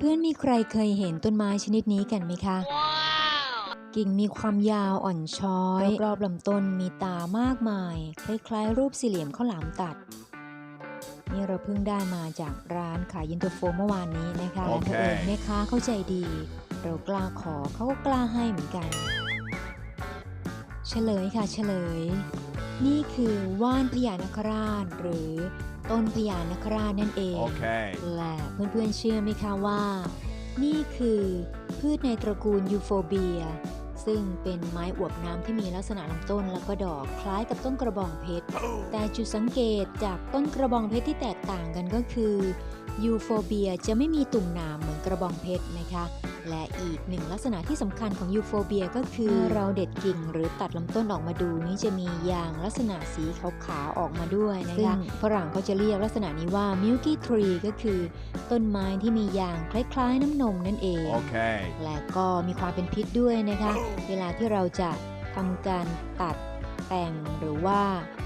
เพื่อนๆ มีใครเคยเห็นต้นไม้ชนิดนี้กันไหมคะ กิ่งมีความยาวอ่อนช้อย รอบๆลำต้นมีตามากมาย คล้ายๆ รูปสี่เหลี่ยมข้าวหลามตัด นี่เราเพิ่งได้มาจากร้านขายยินเตอร์โฟเมื่อวานนี้นะคะโอและเคเผอิญแม่ค้าเข้าใจดี เรากล้าขอเขาก็กล้าให้เหมือนกัน เฉลยค่ะเฉลย นี่คือว่านพญานคราชหรือ ต้นพญานคราชนั่นเอง Okay. และเพื่อนๆเชื่อไหมคะว่า นี่คือพืชในตระกูลยูโฟเบีย ซึ่งเป็นไม้อวบน้ำที่มีลักษณะลำต้นแล้วก็ดอกคล้ายกับต้นกระบองเพชรแต่จุดสังเกตจากต้นกระบองเพชรที่แตกต่างกันก็คือ ยูโฟเบียจะไม่มีตุ่มหนามเหมือนกระบองเพชรนะคะ และอีกหนึ่งลักษณะที่สำคัญของยูโฟเบียก็คือเราเด็ดกิ่งหรือตัดลำต้นออกมาดูนี่จะมียางลักษณะสีขาวๆออกมาด้วยนะคะฝรั่งเขาจะเรียกลักษณะนี้ว่า milky tree ก็คือ ต้นไม้ที่มียางคล้ายๆ น้ำนมนั่นเอง Okay. และก็มีความเป็นพิษด้วยนะคะ เวลาที่เราจะทำการตัดแต่งหรือว่า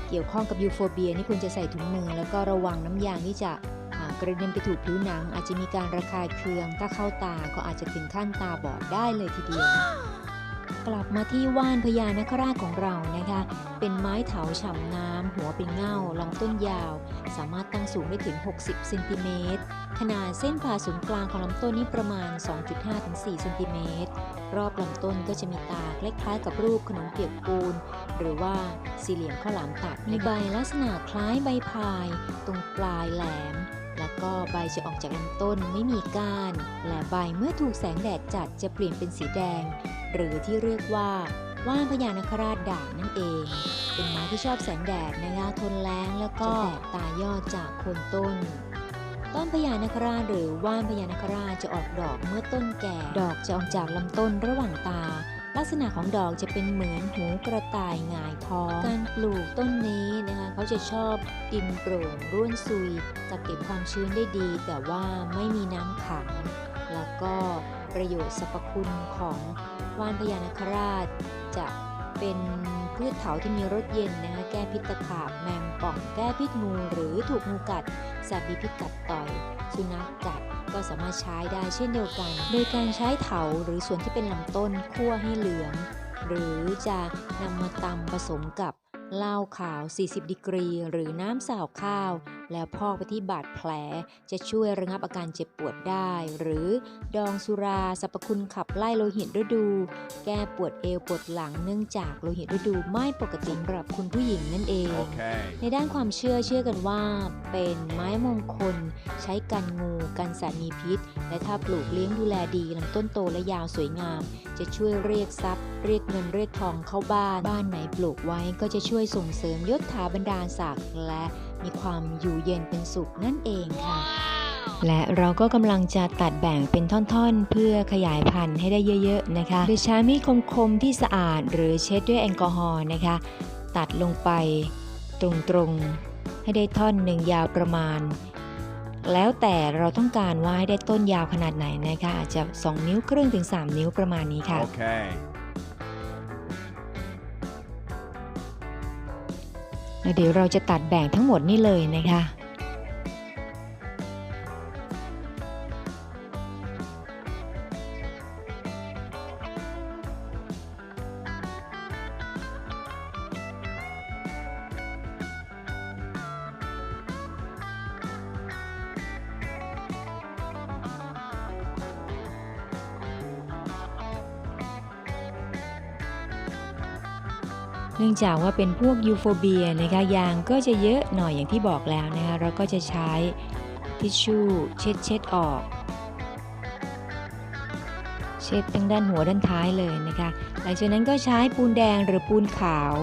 เกี่ยวข้องกับยูโฟเบียนี่คุณจะใส่ถุงมือ แล้วก็ระวังน้ำยางที่จะอ่า กระเด็นไปถูกผิวหนังอาจจะมีการระคายเคือง ถ้าเข้าตาก็อาจจะถึงขั้นตาบอดได้เลยทีเดียว กลับมาที่ว่านพญานคราชของเรานะคะ เป็นไม้เถาฉ่ำน้ำ หัวเป็นเง่าลำต้นยาว สามารถตั้งสูงได้ถึง 60 เซนติเมตร ขนาดเส้นผ่าศูนย์กลางของลำต้นนี้ประมาณ 2.5-4 เซนติเมตร รอบลำต้นก็จะมีตาคล้ายๆกับรูปขนมเปียกปูน หรือว่าสี่เหลี่ยมข้าวหลามตัด มีใบลักษณะคล้ายใบพาย ตรงปลายแหลม ก็ใบจะออกจากลำต้นไม่มีก้าน และใบเมื่อถูกแสงแดดจัดจะเปลี่ยนเป็นสีแดง หรือที่เรียกว่าว่านพญานคราชด่างนั่นเอง เป็นไม้ที่ชอบแสงแดดนะคะทนแล้งแล้วก็แตกตายอดจากโคนต้น ต้นพญานคราชหรือว่านพญานคราชจะออกดอกเมื่อต้นแก่ ดอกจะออกจากลำต้นระหว่างตา ลักษณะของดอกจะเป็นเหมือนหูกระต่ายหงายท้อง การปลูกต้นนี้นะคะเขาจะชอบดินโปร่งร่วนซุยจะเก็บความชื้นได้ดี แต่ว่าไม่มีน้ำขัง แล้วก็ประโยชน์สรรพคุณของว่านพญานคราช จะเป็นพืชเถาที่มีรสเย็นนะคะแก้พิษตะขาบแมงป่องแก้พิษงูหรือถูกงูกัดสัตว์มีพิษกัดต่อย สุนัขกัด ก็สามารถใช้ได้เช่นเดียวกัน โดยการใช้เถาหรือส่วนที่เป็นลำต้นคั่วให้เหลือง หรือจะนำมาตำผสมกับเหล้าขาว 40ดีกรี หรือน้ำสาวข้าว แล้วพอกไปที่บาดแผลจะช่วยระงับอาการเจ็บปวดได้ หรือดองสุราสรรพคุณขับไล่โลหิตฤดู แก้ปวดเอวปวดหลังเนื่องจากโลหิตฤดูไม่ปกติสำหรับคุณผู้หญิงนั่นเอง Okay. ในด้านความเชื่อเชื่อกันว่า เป็นไม้มงคล ใช้กันงูกันสัตว์มีพิษ และถ้าปลูกเลี้ยงดูแลดีลำต้นโตและยาวสวยงาม จะช่วยเรียกทรัพย์ เรียกเงินเรียกทองเข้าบ้าน บ้านไหนปลูกไว้ก็จะช่วยส่งเสริมยศถาบรรดาศักดิ์และ มีความอยู่เย็นเป็นสุขนั่นเองค่ะ และเราก็กำลังจะตัดแบ่งเป็นท่อนๆ เพื่อขยายพันธุ์ให้ได้เยอะๆนะคะโดยใช้มีดคมๆที่สะอาดหรือเช็ดด้วยแอลกอฮอล์นะคะ ตัดลงไปตรงๆ ให้ได้ท่อนหนึ่งยาวประมาณ แล้วแต่เราต้องการว่าให้ได้ต้นยาวขนาดไหนนะคะอาจจะ 2 นิ้วครึ่งถึง 3 นิ้วประมาณนี้ค่ะ Okay. เดี๋ยวเราจะตัดแบ่งทั้งหมดนี่เลยนะคะ เนื่องจากว่าเป็นพวกยูโฟเบียนะคะยางก็จะเยอะหน่อยอย่างที่บอกแล้วนะคะเราก็จะใช้ทิชชู่เช็ดเช็ดออก เช็ดทั้งด้านหัวด้านท้ายเลยนะคะหลังจากนั้นก็ใช้ปูนแดงหรือปูนขาว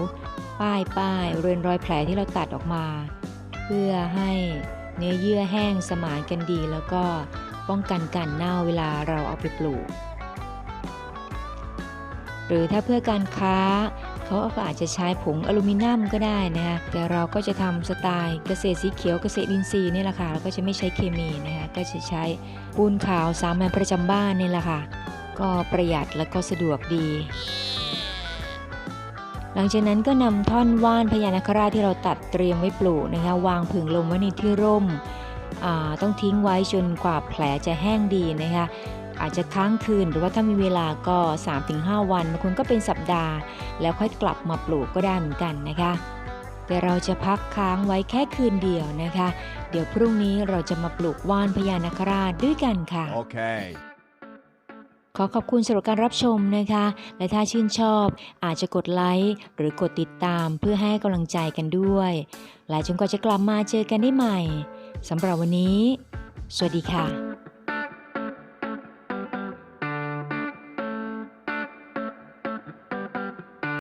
ป้ายป้ายเรือนรอยแผลที่เราตัดออกมา เพื่อให้เนื้อเยื่อแห้งสมานกันดี แล้วก็ป้องกันการเน่าเวลาเราเอาไปปลูก หรือถ้าเพื่อการค้า เขาก็อาจจะใช้ผงอลูมิเนียมก็ได้นะคะแต่เราก็จะทำสไตล์เกษตรสีเขียวเกษตรอินทรีย์นี่แหละค่ะแล้วก็จะไม่ใช้เคมีนะคะก็จะใช้ปูนขาวสามัญประจำบ้านนี่แหละค่ะก็ประหยัดแล้วก็สะดวกดี หลังจากนั้นก็นำท่อนว่านพญานาคราชที่เราตัดเตรียมไว้ปลูกนะคะวางผึ่งลมไว้ในที่ร่มต้องทิ้งไว้จนกว่าแผลจะแห้งดีนะคะ อาจจะค้างคืน หรือว่าถ้ามีเวลาก็ 3-5 วันบางคนก็เป็นสัปดาห์ แล้วค่อยกลับมาปลูกก็ได้เหมือนกันนะคะแต่เราจะพักค้างไว้แค่คืนเดียวนะคะ เดี๋ยวพรุ่งนี้เราจะมาปลูกว่านพญานาคราชด้วยกันค่ะ Okay. ขอขอบคุณสำหรับการรับชมนะคะ และถ้าชื่นชอบอาจจะกดไลค์หรือกดติดตามเพื่อให้กำลังใจกันด้วยและจนกว่าจะกลับมาเจอกันได้ใหม่สำหรับวันนี้ สวัสดีค่ะ